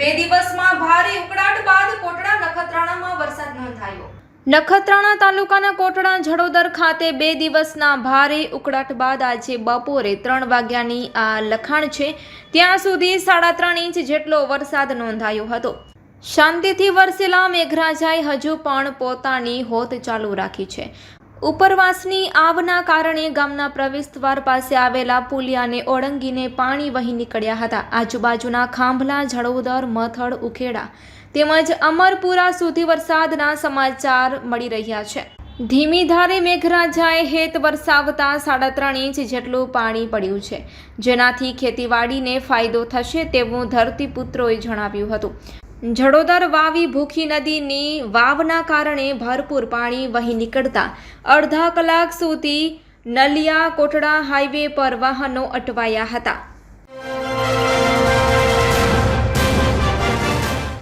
બે દિવસમાં ભારે ઉકળાટ બાદ કોટડા નખત્રાણામાં વરસાદ નોંધાયો. નખત્રાણા તાલુકાના કોટડા જડોદર ખાતે બે દિવસના ભારે ઉકળાટ બાદ આજે બપોરે ત્રણ વાગ્યાની આ લખાણ છે. ત્યાં સુધી સાડા ત્રણ ઇંચ જેટલો વરસાદ નોંધાયો હતો. શાંતિથી વરસેલા મેઘરાજાએ હજુ પણ પોતાની હોત ચાલુ રાખી છે. ઉપરવાસની આવના કારણે ગામના પ્રવેશદ્વાર પાસે આવેલા પુલિયાને ઓળંગીને પાણી વહી નીકળ્યા હતા. આજુબાજુના ખાંભલા, જળોદર મથડ ઉખેડા તેમજ અમરપુરા સુધી વરસાદના સમાચાર મળી રહ્યા છે. ધીમી ધારે મેઘરાજાએ હેત વરસાવતા સાડા ત્રણ ઇંચ જેટલું પાણી પડ્યું છે. જેનાથી ખેતીવાડીને ફાયદો થશે તેવું ધરતીપુત્રોએ જણાવ્યું હતું. જડોદર વાવી ભૂખી નદીની વાવના કારણે ભરપૂર પાણી વહી નીકળતા અડધા કલાક સુધી નલિયા કોટડા હાઈવે પર વાહનો અટવાયા હતા.